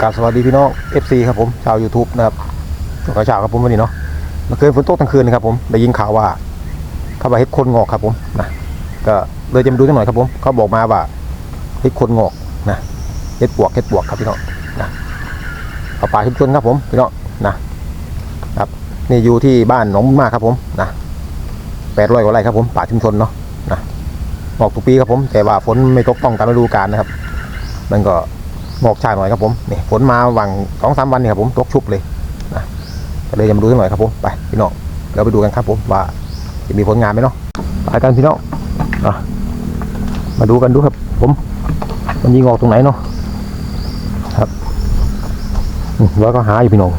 กราบสวัสดีพี่น้อง FC ครับผมชาว YouTube นะครับขอชาวครับผมวันนี้เนาะเมื่อคืนฝนตกทั้งคืนนะครับผมได้ยินข่าวว่าเขาว่าเฮ็ดคนงอกครับผมนะก็เลยจะมาดูสักหน่อยครับผมเขาบอกมาว่าเฮ็ดคนงอกนะเฮ็ดปวกเฮ็ดปวกครับพี่น้องนะเอาป่าชุมชนครับผมพี่น้องนะครับนี่อยู่ที่บ้านหนองบุญมากครับผมนะแปดร้อยกว่าไร่ครับผมป่าชุมชนเนาะนะงอกทุกปีครับผม แต่ว่าฝนไม่ตกต้องตามฤดูกาลนะครับ มันก็ งอกชาหน่อยครับผมนี่ฝนมาหวังสองสามวันนี่ครับผมตกชุบเลยนะก็เลยจะมาดูสักหน่อยครับผมไปพี่น้องเราไปดูกันครับผมว่าจะมีผลงานไหมเนาะไปกันพี่น้องอะมาดูกันดูครับ ผม มันยิงออกตรงไหนเนาะครับอืมแล้วก็หาอยู่พี่น้อง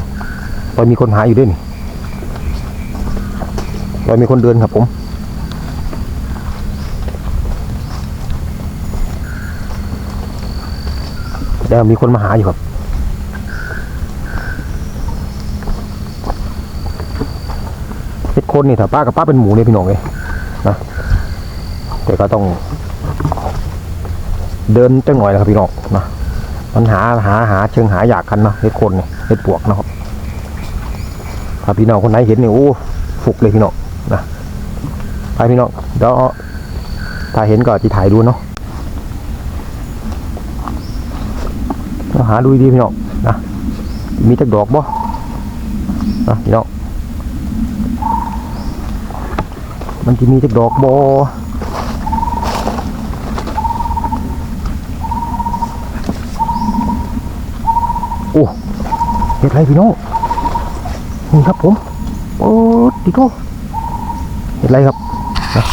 ตอนมีคนหาอยู่ด้วยนี่ตอนมีคนเดินครับผม แล้วมีคนมาหาอยู่ครับเฮ็ดคนนี่ถ้าป้ากับป้าเป็นหมูเนี่ยพี่น้องเลยนะแต่ก็ต้องเดินจังหน่อยนะครับพี่น้องนะมันหาหาหาเชิงหาอยากกันเนาะเฮ็ดคนเนี่ยเฮ็ดปวกเนาะครับถ้าพี่น้องคนไหนเห็นเนี่ยโอ้ฟุกเลยพี่น้องนะไปพี่น้องเดี๋ยวถ้าเห็นก็จะถ่ายดูเนาะ เรา หาดูดีพี่น้องนะมีจักดอกบ่นะพี่น้องมันจะมีจักดอกบ่โอ้เห็ดอะไรพี่น้องนี่ครับผมโอ้ดิโก้เห็ดอะไรครับนะ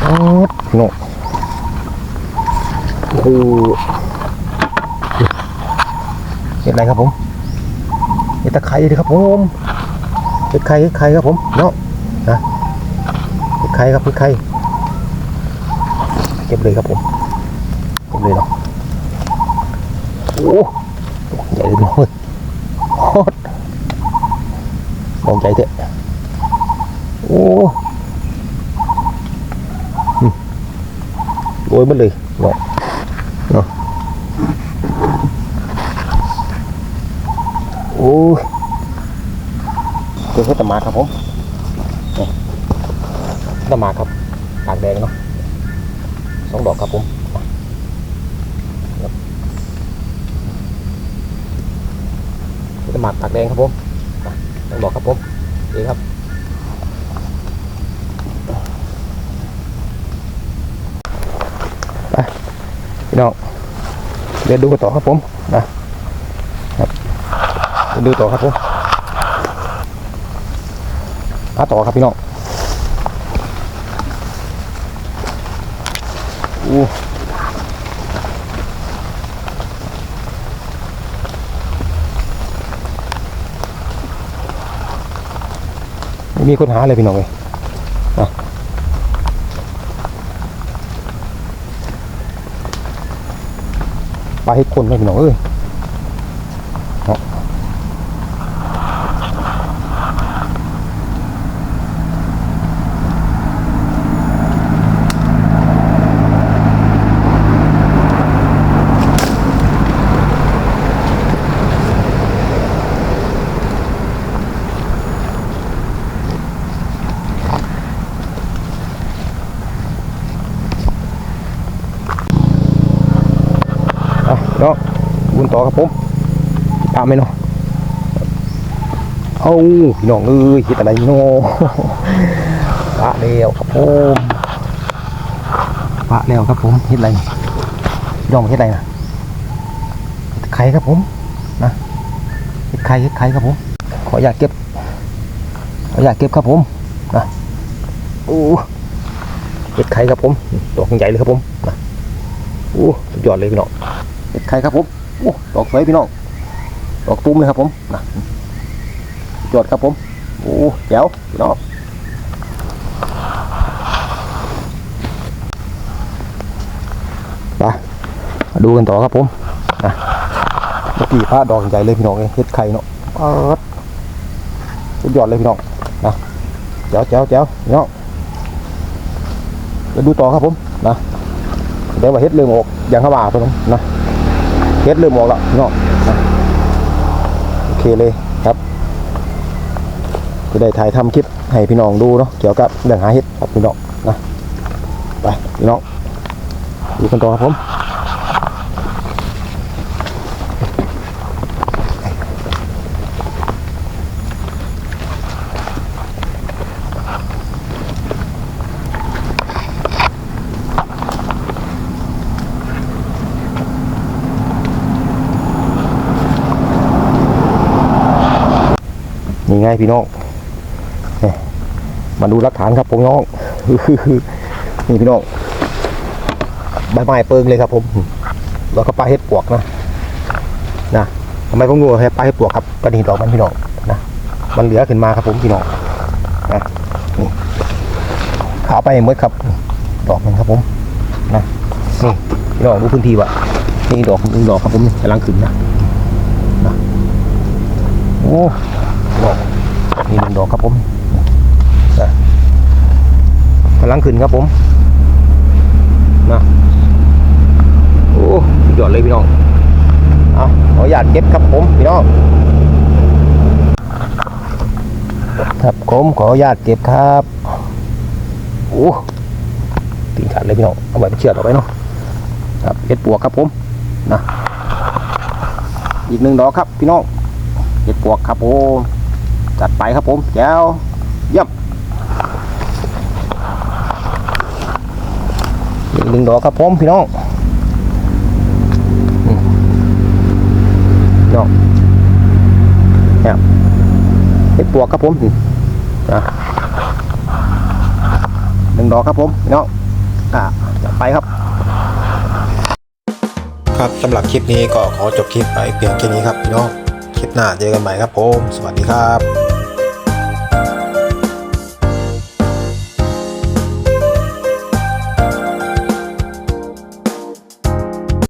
โอ้พี่น้องโอ้ โหเห็ดอะครับผมเห็ดตะไคร้ดิครับผมเห็ดไข่เห็ดไข่ครับผมเนาะนะเห็ดไข่ครับเห็ดไข่เก็บเลยครับผมเก็บเลยเนาะโอ้ใหญ่เลยน้องเอ้ยโคตรมองใจเถอะโอ้อืมโรยมันเลยเนาะเนาะ โอ้เจอแค่ตะมาครับผมตะมาครับปากแดงเนาะสองดอกครับผมตะมาปากแดงครับผมสองดอกครับผมดีครับไปพี่น้องเดี๋ยวดูกันต่อครับผมนะไป ดูต่อครับผมหาต่อครับพี่น้องอู้มีคนหาเลยพี่น้องเลยอะปลาให้คนไหมพี่น้องเอ้ย เนาะบุญต่อครับผมตามไหมเนาะเอาพี่น้องเอ้ยคิดอะไรเนาะปะแล้วครับผมปะแล้วครับผมเฮ็ดอะไรนี่พี่น้องเฮ็ดอะไรนะไข่ครับผมนะฮ็ดไข่ฮ็ดไข่ครับผม ขออยากเก็บ ขออยากเก็บครับผมนะโอ้เฮ็ดไข่ครับผม ตัวใหญ่เลยครับผมนะโอ้สุดยอดเลยพี่น้อง ไข่ครับผมโอ้ดอกสวยพี่น้องดอกตุ้มเลยครับผมนะยอดครับผมโอ้แจ๋วพี่น้องไปดูกันต่อครับผมนะเมื่อกี้พระดอกใหญ่เลยพี่น้องเอ้ยเห็ดไข่เนาะสุดยอดเลยพี่น้องนะแจ๋วแจ๋วแจ๋วพี่น้องเดี๋ยวดูต่อครับผมนะเดี๋ยวว่าเห็ดเรื่องออกอย่างข้าวหมาตัวนั้นนะ เฮ็ดเริ่มออกแล้วพี่น้องนะโอเคเลยครับจะได้ถ่ายทำคลิปให้พี่น้องดูเนาะเกี่ยวกับเรื่องหาเฮ็ดครับพี่น้องนะไปพี่น้องดูกันต่อครับผม นี่ ไงพี่น้องมาดูหลักฐานครับผมน้องนี่พี่น้องใบไม้เปิงเลยครับผมแล้วก็ปลาเห็ดปวกนะนะทำไมผมงูให้ปลาเห็ดปวกครับกระดิ่งดอกมันพี่น้องนะมันเหลือขึ้นมาครับผมพี่น้องนะนี่ขาไปเมื่อครับ ดอกมันครับผมนะนี่พี่น้องดูพื้นที่วะนี่ดอกหนึ่งดอกครับผมกำลังขึ้นนะนะโอ้ ดอกครับผมนะกำลังขึ้นครับผมนะโอ้ยอดเลยพี่น้องเอาขออนุญาตเก็บครับผมพี่น้องครับผมขออนุญาตเก็บครับโอ้ตีนขาดเลยพี่น้องเอาไว้เป็นเชือกเอาไว้เนาะครับเห็ดปวกครับผมนะอีกหนึ่งดอกครับพี่น้องเห็ดปวกครับผม จัดไปครับผมแก้วเยี่ยมอีกหนึ่งดอกครับผมพี่น้องอืมพี่น้องเนี่ยเห็ดปวกครับผมอะหนึ่งดอกครับผมพี่น้องอะจัดไปครับครับสำหรับคลิปนี้ก็ขอจบคลิปไปเพียงแค่นี้ครับพี่น้อง คลิปหน้าเจอกันใหม่ครับผม สวัสดีครับ